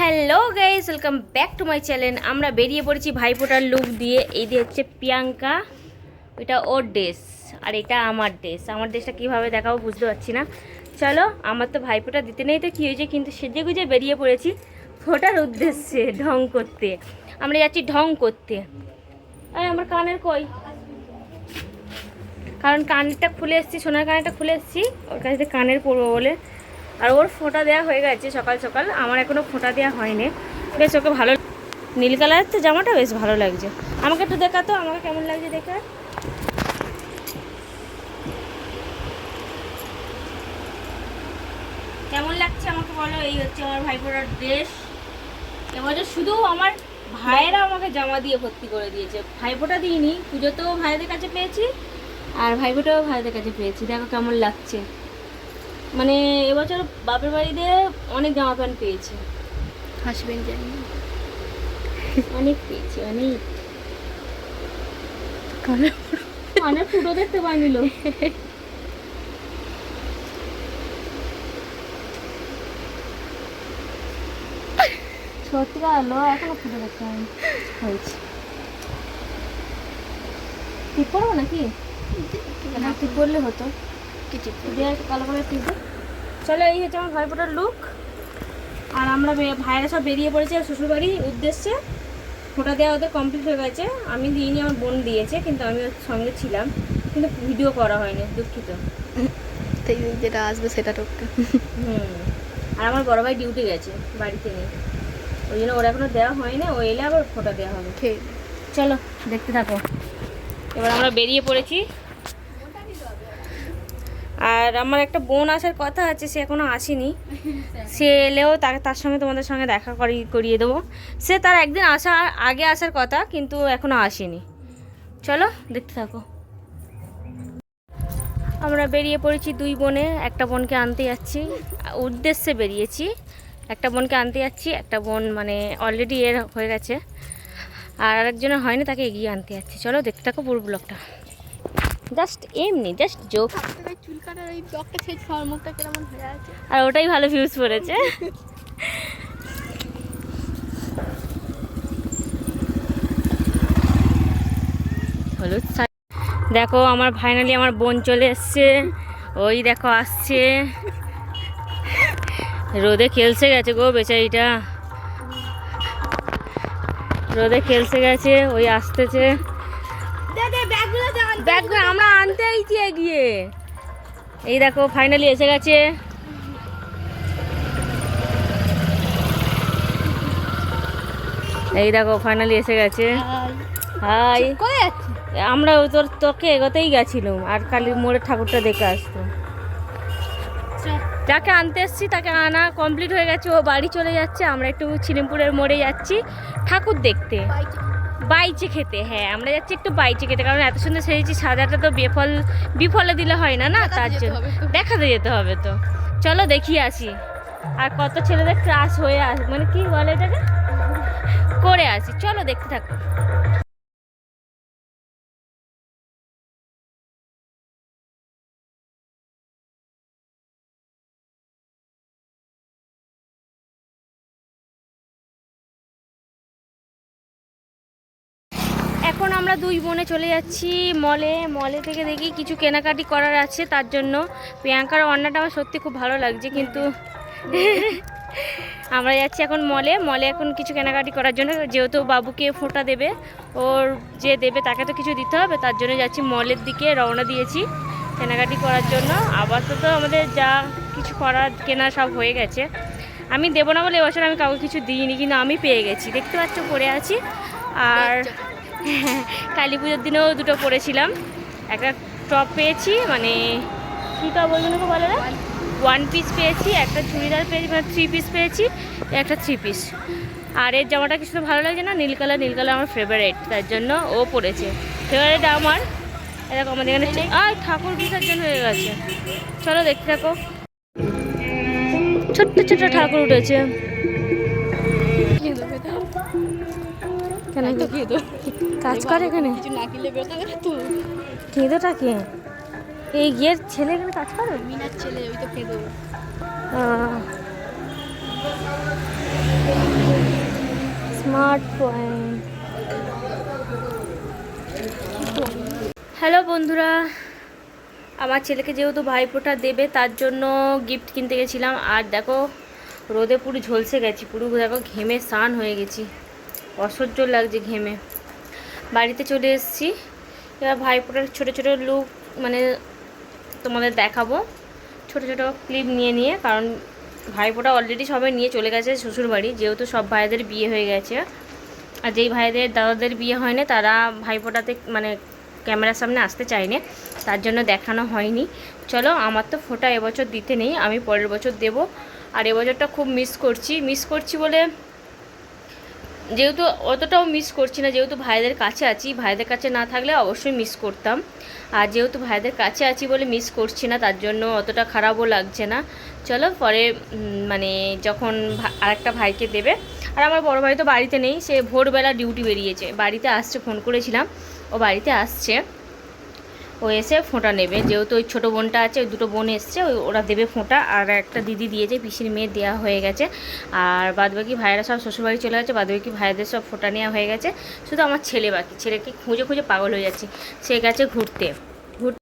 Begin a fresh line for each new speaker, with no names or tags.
Hello guys welcome back to my channel আমরা বেরিয়ে পড়েছি ভাইফোঁটার লুক দিয়ে। এই দিয়ে হচ্ছে প্রিয়াঙ্কা। এটা ওর ড্রেস আর এটা আমার ড্রেস আমার ড্রেসটা কীভাবে দেখাবো বুঝতে পারছি না। চলো, আমার তো ভাইফোঁটা দিতে নেই তো কী হয়েছে? কিন্তু সেজে গুজে বেরিয়ে পড়েছি ফোটার উদ্দেশ্যে ঢং করতে। আমরা যাচ্ছি ঢং করতে। এই আমার কানের কই? কারণ কানেরটা খুলে এসেছি, সোনার কানেরটা খুলে এসেছি। ওর কাছে কানের পরবো বলে। আর ওর ফোঁটা দেওয়া হয়ে গেছে সকাল সকাল। আমার এখনও ফোঁটা দেওয়া হয়নি। বেশ, ওকে ভালো নীল কালারের তো জামাটা বেশ ভালো লাগছে। আমাকে একটু দেখা তো আমাকে কেমন লাগছে দেখা? কেমন লাগছে আমাকে বলো? এই হচ্ছে আমার ভাইপোটার ড্রেস। এবছর শুধু আমার ভাইয়েরা আমাকে জামা দিয়ে ভর্তি করে দিয়েছে। ভাইফোঁটা দিইনি, পুজোতেও ভাইদের কাছে পেয়েছি, আর ভাইফোঁটাও ভাইদের কাছে পেয়েছি। দেখো কেমন লাগছে। মানে এবছর বাপের বাড়িতে অনেক জামা প্যান্ট পেয়েছে।
হাসবেন জানি
অনেক পেয়েছি অনেক। অনেক ফুটো দেখতে পাইনিল সত্যি আলো এখনও ফুটো দেখতে হয়েছে। ঠিক করব নাকি? ঠিক করলে হতো। কালো করে চলো এই হচ্ছে আমার ভাইফোঁটার লুক আর আমরা ভাইয়েরা সব বেরিয়ে পড়েছে শ্বশুরবাড়ির উদ্দেশ্যে। ফোঁটা দেওয়া ওদের কমপ্লিট হয়ে গেছে। আমি দিইনি আমার বোন দিয়েছে কিন্তু আমি ওর সঙ্গে ছিলাম। কিন্তু ভিডিও করা হয়নি দুঃখিত।
যেটা আসবে সেটা টোকতে
হুম। আর আমার বড় ভাই ডিউটি গেছে বাড়িতে নেই ওই জন্য ওর এখনও দেওয়া হয়নি ও এলে আবার ফোঁটা দেওয়া হবে।
ঠিক
চলো দেখতে থাকো। এবার আমরা বেরিয়ে পড়েছি। আর আমার একটা বোন আসার কথা আছে, সে এখনও আসেনি। সে এলেও তার তার সঙ্গে তোমাদের সঙ্গে দেখা করি, করিয়ে দেবো। সে তার একদিন আসা, আগে আসার কথা, কিন্তু এখনও আসেনি। চলো, দেখতে থাকো। আমরা বেরিয়ে পড়েছি দুই বোনে, একটা বোনকে আনতে যাচ্ছি। উদ্দেশ্যে বেরিয়েছি, একটা বোনকে আনতে যাচ্ছি, একটা বোন মানে অলরেডি এর হয়ে গেছে। আর আরেকজনের হয়নি, তাকে এগিয়ে আনতে যাচ্ছি। চলো, দেখতে থাকো পুরো ব্লগটা জাস্ট এমনি জাস্ট জোক
চুল কাটার ওই ব্লকটা ছেড়ে খাওয়ার মুখটা কেমন হয়ে আছে?
আর ওটাই ভালো ভিউজ পড়েছে। হলুদ দেখো আমার ফাইনালি আমার বোন চলে এসছে। ওই দেখো আসছে। রোদে খেলছে গেছে গো বেচারিটা। রোদে খেলছে গেছে ওই আসতেছে। ব্যাগগুলো আমরা আনতে আইছি এগিয়ে। এই দেখো ফাইনালি এসে গেছে। এই দেখো ফাইনালি এসে গেছে। হাই আমরা তোর তোকে এগোতেই গেছিলাম আর কালী মোড়ের ঠাকুরটা দেখে আসতো। যাকে আনতে এসছি তাকে আনা কমপ্লিট হয়ে গেছে। ও বাড়ি চলে যাচ্ছে আমরা একটু ছিলিমপুরের মোড়ে যাচ্ছি ঠাকুর দেখতে। বাইচে খেতে হ্যাঁ আমরা যাচ্ছি একটু বাইচে খেতে কারণ এত সুন্দর সেজেছি সাদাটা তো বেফল বিফলে দিলে হয় না না? তার জন্য। দেখাতে যেতে হবে তো। চলো দেখি আসি। আর কত ছেলেদের ক্রাশ হয়ে আস মানে কি বলে এটাকে? করে আসি। চলো দেখতে থাকো। এখন আমরা দুই বোনে চলে যাচ্ছি মলে। মলে থেকে দেখি কিছু কেনাকাটি করার আছে, তার জন্য। প্রিয়াঙ্কার অন্যটা আমার সত্যি খুব ভালো লাগছে, কিন্তু আমরা যাচ্ছি এখন মলে। মলে এখন কিছু কেনাকাটি করার জন্য, যেহেতু বাবুকে ফোঁটা দেবে, ওর যে দেবে তাকে তো কিছু দিতে হবে, তার জন্য যাচ্ছি মলের দিকে রওনা দিয়েছি কেনাকাটি করার জন্য। আপাতত আমাদের যা কিছু করার, কেনা সব হয়ে গেছে। আমি দেবো না বলে এবছর আমি কাউকে কিছু দিইনি, কিন্তু আমি পেয়ে গেছি। দেখতে পাচ্ছ পরে আছি। আর কালী পুজোর দিনেও দুটো পরেছিলাম। একটা টপ পেয়েছি মানে কী টপ বলবেন ওকে বলে না? ওয়ান পিস পেয়েছি, একটা চুড়িদার পেয়েছি মানে থ্রি পিস পেয়েছি, একটা থ্রি পিস আর এর জামাটা কিছু তো ভালো লাগছে না? নীল কালার নীল কালার আমার ফেভারেট তার জন্য ও পরেছে। ফেভারেট আমার। এরকম আমাদের এখানে আর ঠাকুর বিসর্জন হয়ে গেছে। চলো দেখতে থাকো। ছোট্ট ছোট্ট ঠাকুর উঠেছে। কেন
তো?
কাজ করে এখানে। কেঁদোটা কে? এই গিয়ের ছেলে এখানে কাজ করে?
মিনার ছেলে ওই তো
আহ, স্মার্ট পয়েন্ট। হ্যালো বন্ধুরা আমার ছেলেকে যেহেতু ভাইফোঁটা দেবে তার জন্য গিফট কিনতে গেছিলাম। আর দেখো রোদে পুরো ঝলসে গেছি পুরো দেখো ঘেমে স্নান হয়ে গেছি। অসহ্য লাগছে ঘেমে। বাড়িতে চলে এসেছি। এবার ভাইফোঁটার ছোটো ছোটো লুক মানে তোমাদের দেখাবো। ছোটো ছোটো ক্লিপ নিয়ে নিয়ে, কারণ ভাইফোঁটা অলরেডি সবাই নিয়ে চলে গেছে শ্বশুরবাড়ি, যেহেতু সব ভাইদের বিয়ে হয়ে গেছে। আর যেই ভাইদের দাদাদের বিয়ে হয়নি, তারা ভাইফোঁটাতে মানে ক্যামেরার সামনে আসতে চায়নি, তার জন্য দেখানো হয়নি। চলো, আমার তো ফোঁটা এবছর দিতে নেই, আমি পরের বছর দেব। আর এবছরটা খুব মিস করছি। মিস করছি বলে যেহেতু অতটাও মিস করছি না, যেহেতু ভাইদের কাছে আছি, ভাইদের কাছে না থাকলে অবশ্যই মিস করতাম। আর যেহেতু ভাইদের কাছে আছি বলে মিস করছি না, তার জন্য অতটা খারাপও লাগছে না। চলো পরে মানে যখন আর আরেকটা ভাইকে দেবে। আর আমার বড় ভাই তো বাড়িতে নেই, সে ভোরবেলা ডিউটি বেরিয়েছে। বাড়িতে আসছে ফোন করেছিলাম। ও বাড়িতে আসছে। ও এসে ফোঁটা নেবে। যেহেতু ওই ছোটো বোনটা আছে, ওই দুটো বোন এসছে, ওই ওরা দেবে ফোঁটা। আর একটা দিদি দিয়েছে, পিসির মেয়ে দেওয়া হয়ে গেছে। আর বাদবাকি ভাইয়েরা সব শ্বশুরবাড়ি চলে গেছে, বাদবাকি ভাইদের সব ফোঁটা নেওয়া হয়ে গেছে। শুধু আমার ছেলে বাকি। ছেলেকে খুঁজে খুঁজে পাগল হয়ে যাচ্ছে। সে গেছে ঘুরতে। ঘুরতে